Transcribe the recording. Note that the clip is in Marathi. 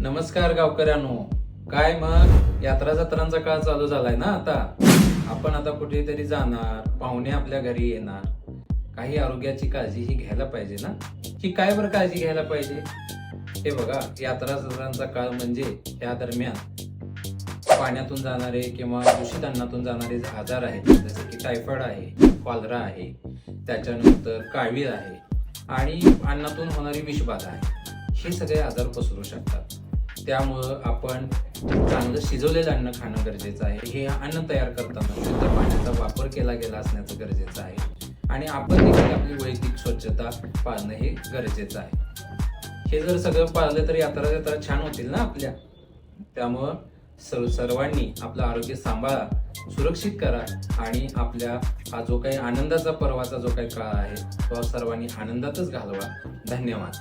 नमस्कार गावकऱ्यांनो. काय मग? यात्रा जत्रांचा काळ चालू झालाय ना आता? आपण आता कुठेतरी जाणार पाहुणे आपल्या घरी येणार. काही आरोग्याची काळजी ही घ्यायला पाहिजे ना? ही काय बरं काळजी घ्यायला पाहिजे? हे बघा यात्रा जत्रांचा काळ म्हणजे या दरम्यान पाण्यातून जाणारे किंवा दूषित अन्नातून जाणारे जे आजार आहेत जसे की टायफॉइड आहे कॉलरा आहे त्याच्यानंतर कावीळ आहे आणि अन्नातून होणारी विषबाधा आहे. हे सगळे आजार पसरू शकतात. त्यामुळं आपण चांगलं शिजवलेलं अन्न खाणं गरजेचं आहे. हे अन्न तयार करताना शुद्ध पाण्याचा वापर केला गेला असण्याचं गरजेचं आहे. आणि आपण देखील आपली वैयक्तिक स्वच्छता पाळणं हे गरजेचं आहे. हे जर सगळं पाळलं तर यात्रा यात्रा छान होतील ना आपल्या? त्यामुळं सर्व सर्वांनी आपलं आरोग्य सांभाळा सुरक्षित करा आणि आपल्या हा जो काही आनंदाचा पर्वाचा जो काही काळ आहे तो सर्वांनी आनंदातच घालवा. धन्यवाद.